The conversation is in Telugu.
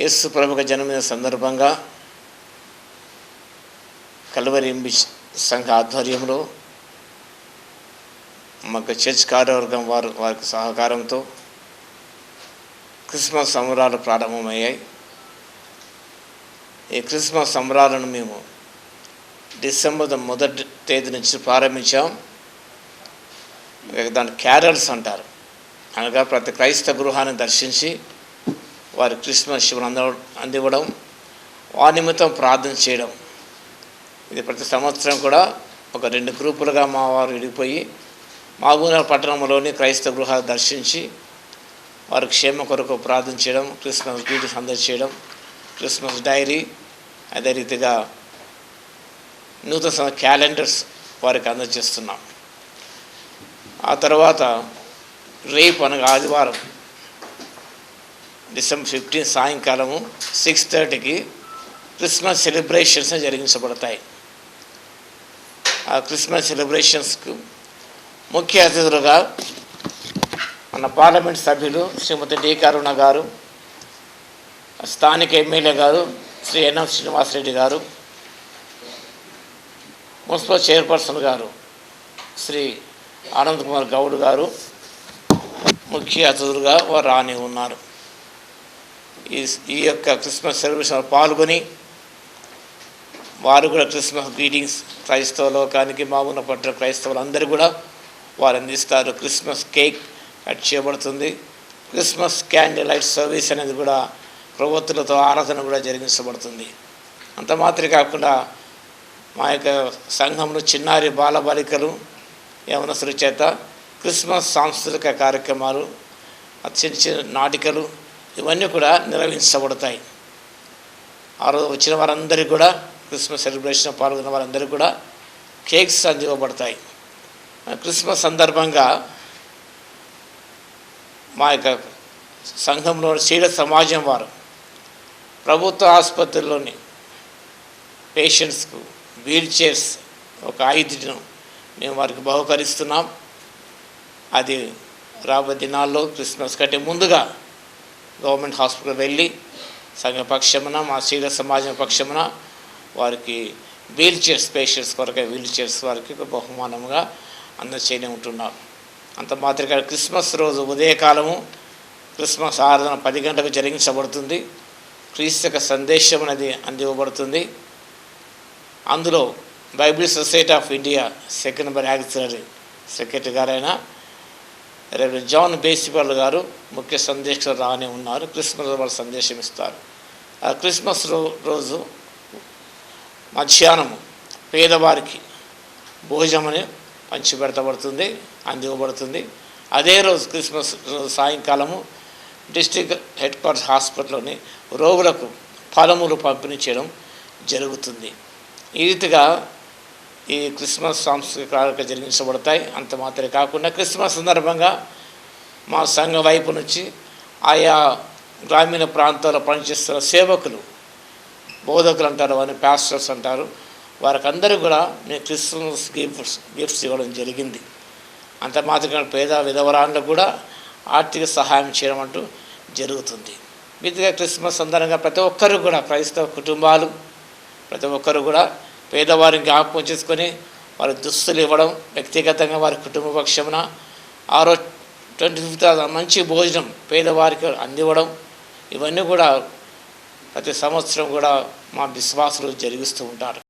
యేసు ప్రముఖ జన్మదిన సందర్భంగా కల్వరి సంఘ ఆధ్వర్యంలో మాకు చర్చ్ కార్యవర్గం వారు వారికి సహకారంతో క్రిస్మస్ సంబరాలు ప్రారంభమయ్యాయి. ఈ క్రిస్మస్ సంబరాలను మేము డిసెంబర్ మొదటి తేదీ నుంచి ప్రారంభించాం. దాని క్యారల్స్ అంటారు. అనగా ప్రతి క్రైస్తవ గృహాన్ని దర్శించి వారి క్రిస్మస్ శుభ్రం అంద అందివ్వడం వారి నిమిత్తం ప్రార్థన చేయడం. ఇది ప్రతి సంవత్సరం కూడా ఒక రెండు గ్రూపులుగా మా వారు విడిపోయి మాగూనర్ పట్టణంలోని క్రైస్తవ గృహాలు దర్శించి వారి క్షేమ కొరకు ప్రార్థన చేయడం క్రిస్మస్ గ్రీటింగ్స్ అందజేయడం క్రిస్మస్ డైరీ అదే రీతిగా నూతన క్యాలెండర్స్ వారికి అందజేస్తున్నాం. ఆ తర్వాత రేపు అనగా ఆదివారం డిసెంబర్ ఫిఫ్టీన్ సాయంకాలము సిక్స్ థర్టీకి క్రిస్మస్ సెలబ్రేషన్స్ జరిగించబడతాయి. ఆ క్రిస్మస్ సెలబ్రేషన్స్కు ముఖ్య అతిథులుగా మన పార్లమెంట్ సభ్యులు శ్రీమతి డి కరుణ గారు స్థానిక ఎమ్మెల్యే గారు శ్రీ ఎన్ఎం శ్రీనివాసరెడ్డి గారు మున్సిపల్ చైర్పర్సన్ గారు శ్రీ ఆనంద్ కుమార్ గౌడ్ గారు ముఖ్య అతిథులుగా వారు రాని ఉన్నారు. ఈ ఈ యొక్క క్రిస్మస్ సెలబ్రేషన్ పాల్గొని వారు కూడా క్రిస్మస్ గ్రీటింగ్స్ క్రైస్తవ లోకానికి మాగున్న పట్ల క్రైస్తవులందరూ కూడా వారు అందిస్తారు. క్రిస్మస్ కేక్ కట్ చేయబడుతుంది. క్రిస్మస్ క్యాండిల్ లైట్ సర్వీస్ అనేది కూడా ప్రవృత్తులతో ఆరాధన కూడా జరిగించబడుతుంది. అంత మాత్రమే కాకుండా మా యొక్క సంఘంలో చిన్నారి బాలబాలికలు యవనస్తుల చేత క్రిస్మస్ సాంస్కృతిక కార్యక్రమాలు చిన్న చిన్న నాటికలు ఇవన్నీ కూడా నిర్వహించబడతాయి ఆ రోజు వచ్చిన వారందరికీ కూడా క్రిస్మస్ సెలబ్రేషన్ పాల్గొన్న వారందరికీ కూడా కేక్స్ అందివ్వబడతాయి. క్రిస్మస్ సందర్భంగా మా యొక్క సంఘంలో శీల సమాజం వారు ప్రభుత్వ ఆసుపత్రుల్లోని పేషెంట్స్కు వీల్ చైర్స్ ఒక ఐదును మేము వారికి బహుకరిస్తున్నాం. అది రాబోయే దినాల్లో క్రిస్మస్ కంటే ముందుగా గవర్నమెంట్ హాస్పిటల్ వెళ్ళి సంఘ పక్షమున మా శీల సమాజం పక్షమున వారికి వీల్ చైర్స్ పేషెంట్స్ కొరకే వీల్ చైర్స్ వారికి బహుమానంగా అందచేయనే ఉంటున్నారు. అంత మాత్రమే క్రిస్మస్ రోజు ఉదయకాలము క్రిస్మస్ ఆరాధన పది గంటలకు జరిగించబడుతుంది. క్రీస్తక సందేశం అనేది అందివ్వబడుతుంది. అందులో Bible Society of India second number auxiliary secretary గారైన రెవరెండ్ జాన్ బేసిపల్ గారు ముఖ్య సందేశం రాని ఉన్నారు. క్రిస్మస్ వాళ్ళు సందేశం ఇస్తారు. ఆ క్రిస్మస్ రో రోజు మధ్యాహ్నము పేదవారికి భోజనమని పంచిపెడతబడుతుంది అందివ్వబడుతుంది. అదే రోజు క్రిస్మస్ రోజు సాయంకాలము డిస్టిక్ హెడ్ క్వార్టర్ హాస్పిటల్లోని రోగులకు ఫలములు పంపిణీ చేయడం జరుగుతుంది. ఈ రీతిగా ఈ క్రిస్మస్ సాంస్కృతిక కార్యక్రమాలు జరిగించబడతాయి అంత మాత్రమే కాకుండా క్రిస్మస్ సందర్భంగా మా సంఘం వైపు నుంచి ఆయా గ్రామీణ ప్రాంతాల్లో పనిచేస్తున్న సేవకులు బోధకులు అంటారు వారిని ప్యాస్టర్స్ అంటారు. వారికందరూ కూడా మేము క్రిస్మస్ గిఫ్ట్స్ గిఫ్ట్స్ ఇవ్వడం జరిగింది. అంత మాత్రమే పేద విధవరాళ్ళకు కూడా ఆర్థిక సహాయం చేయడం అంటూ జరుగుతుంది. మిగతా క్రిస్మస్ సందర్భంగా ప్రతి ఒక్కరు కూడా క్రైస్తవ కుటుంబాలు ప్రతి ఒక్కరు కూడా పేదవారిని జ్ఞాపకం చేసుకొని వారి దుస్తులు ఇవ్వడం వ్యక్తిగతంగా వారి కుటుంబ పక్షమున ఆరో ట్వంటీ ఫిఫ్త్ మంచి భోజనం పేదవారికి అందివ్వడం ఇవన్నీ కూడా ప్రతి సంవత్సరం కూడా మా విశ్వాసులు జరిగిస్తూ ఉంటారు.